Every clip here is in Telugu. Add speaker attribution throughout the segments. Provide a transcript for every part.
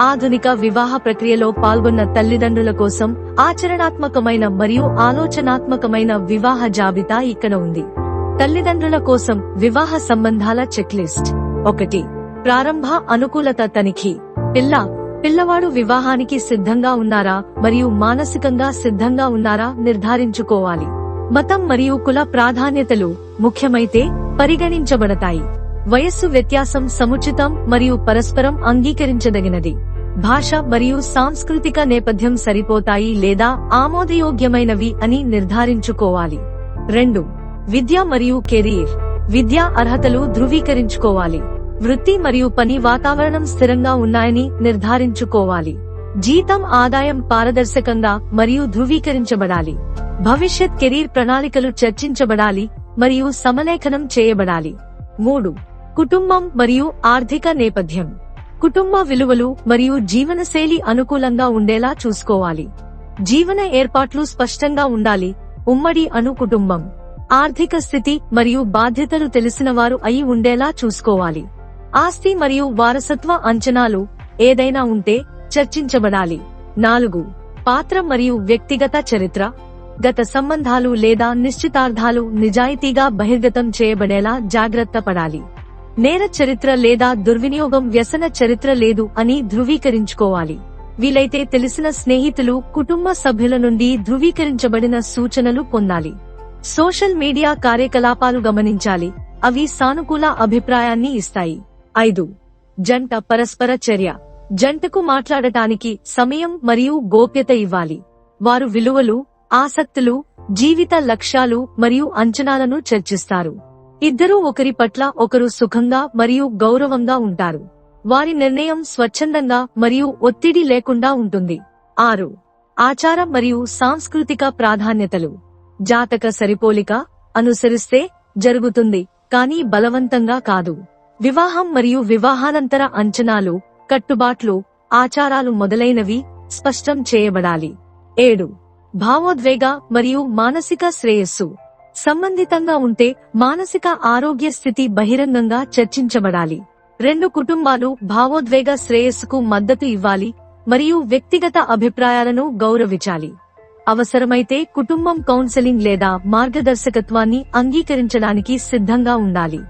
Speaker 1: ఆధునిక వివాహ ప్రక్రియలో పాల్గొన్న తల్లిదండ్రుల కోసం ఆచరణాత్మకమైన మరియు ఆలోచనాత్మకమైన వివాహ జాబితా ఇక్కడ ఉంది. తల్లిదండ్రుల కోసం వివాహ సంబంధాల చెక్ లిస్ట్ ఒకటి. ప్రారంభ అనుకూలత తనిఖీ. పిల్ల పిల్లవాడు వివాహానికి సిద్ధంగా ఉన్నారా మరియు మానసికంగా సిద్ధంగా ఉన్నారా నిర్ధారించుకోవాలి. మతం మరియు కుల ప్రాధాన్యతలు ముఖ్యమైతే పరిగణించబడతాయి. వయస్సు వ్యత్యాసం సముచితం మరియు పరస్పరం అంగీకరించదగినది. భాష మరియు సాంస్కృతిక నేపథ్యం సరిపోతాయి లేదా ఆమోదయోగ్యమైనవి అని నిర్ధారించుకోవాలి. రెండు. విద్య మరియు కెరీర్. విద్యా అర్హతలు ధృవీకరించుకోవాలి. వృత్తి మరియు పని వాతావరణం స్థిరంగా ఉన్నాయని నిర్ధారించుకోవాలి. జీతం ఆదాయం పారదర్శకంగా మరియు ధృవీకరించబడాలి. భవిష్యత్ కెరీర్ ప్రణాళికలు చర్చించబడాలి మరియు సమలేఖనం చేయబడాలి. మూడు. కుటుంబం మరియు ఆర్థిక నేపథ్యం. కుటుంబ విలువలు మరియు జీవనశైలి అనుకూలంగా ఉండేలా చూసుకోవాలి. జీవన ఏర్పాట్లు స్పష్టంగా ఉండాలి. ఉమ్మడి అను కుటుంబం. ఆర్థిక స్థితి మరియు బాధ్యతలు తెలిసిన వారు అయి ఉండేలా చూసుకోవాలి. ఆస్తి మరియు వారసత్వ అంచనాలు ఏదైనా ఉంటే చర్చించబడాలి. నాలుగు. పాత్ర మరియు వ్యక్తిగత చరిత్ర. గత సంబంధాలు లేదా నిశ్చితార్థాలు నిజాయితీగా బహిర్గతం చేయబడేలా జాగ్రత్త పడాలి. నేర చరిత్ర లేదా దుర్వినియోగం వ్యసన చరిత్ర లేదు అని ధృవీకరించుకోవాలి. వీలైతే తెలిసిన స్నేహితులు కుటుంబ సభ్యుల నుండి ధృవీకరించబడిన సూచనలు పొందాలి. సోషల్ మీడియా కార్యకలాపాలు గమనించాలి. అవి సానుకూల అభిప్రాయాన్ని ఇస్తాయి. ఐదు. జంట పరస్పర చర్య. జంటకు మాట్లాడటానికి సమయం మరియు గోప్యత ఇవ్వాలి. వారు విలువలు ఆసక్తులు జీవిత లక్ష్యాలు మరియు అంచనాలను చర్చిస్తారు. ఇద్దరూ ఒకరి పట్ల ఒకరు సుఖంగా మరియు గౌరవంగా ఉంటారు. వారి నిర్ణయం స్వచ్ఛందంగా మరియు ఒత్తిడి లేకుండా ఉంటుంది. ఆరు. ఆచార మరియు సాంస్కృతిక ప్రాధాన్యతలు. జాతక సరిపోలిక అనుసరిస్తే జరుగుతుంది కానీ బలవంతంగా కాదు. వివాహం మరియు వివాహానంతర అంచనాలు కట్టుబాట్లు ఆచారాలు మొదలైనవి స్పష్టం చేయబడాలి. ఏడు. భావోద్వేగ మరియు మానసిక శ్రేయస్సు. సంబంధితంగా ఉంటే మానసిక ఆరోగ్య స్థితి బహిరంగంగా చర్చించబడాలి. రెండు కుటుంబాలు భావోద్వేగ శ్రేయస్సుకు మద్దతు ఇవ్వాలి మరియు వ్యక్తిగత అభిప్రాయాలను గౌరవించాలి. అవసరమైతే కుటుంబం కౌన్సెలింగ్ లేదా మార్గదర్శకత్వాన్ని అంగీకరించడానికి సిద్ధంగా ఉండాలి.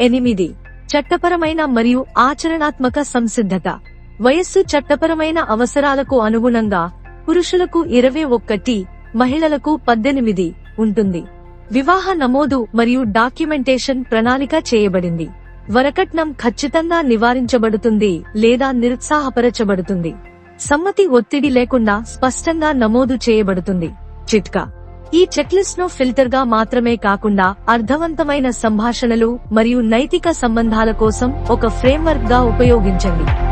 Speaker 1: ఎనిమిది. చట్టపరమైన మరియు ఆచరణాత్మక సంసిద్ధత. వయస్సు చట్టపరమైన అవసరాలకు అనుగుణంగా పురుషులకు ఇరవై ఒక్కటి మహిళలకు పద్దెనిమిది ఉంటుంది. వివాహ నమోదు మరియు డాక్యుమెంటేషన్ ప్రణాళిక చేయబడింది. వరకట్నం ఖచ్చితంగా నివారించబడుతుంది లేదా నిరుత్సాహపరచబడుతుంది. సమ్మతి ఒత్తిడి లేకుండా స్పష్టంగా నమోదు చేయబడుతుంది. చిట్కా. ఈ చెక్లిస్ట్ను ఫిల్టర్గా మాత్రమే కాకుండా అర్థవంతమైన సంభాషణలు మరియు నైతిక సంబంధాల కోసం ఒక ఫ్రేమ్వర్క్గా ఉపయోగించండి.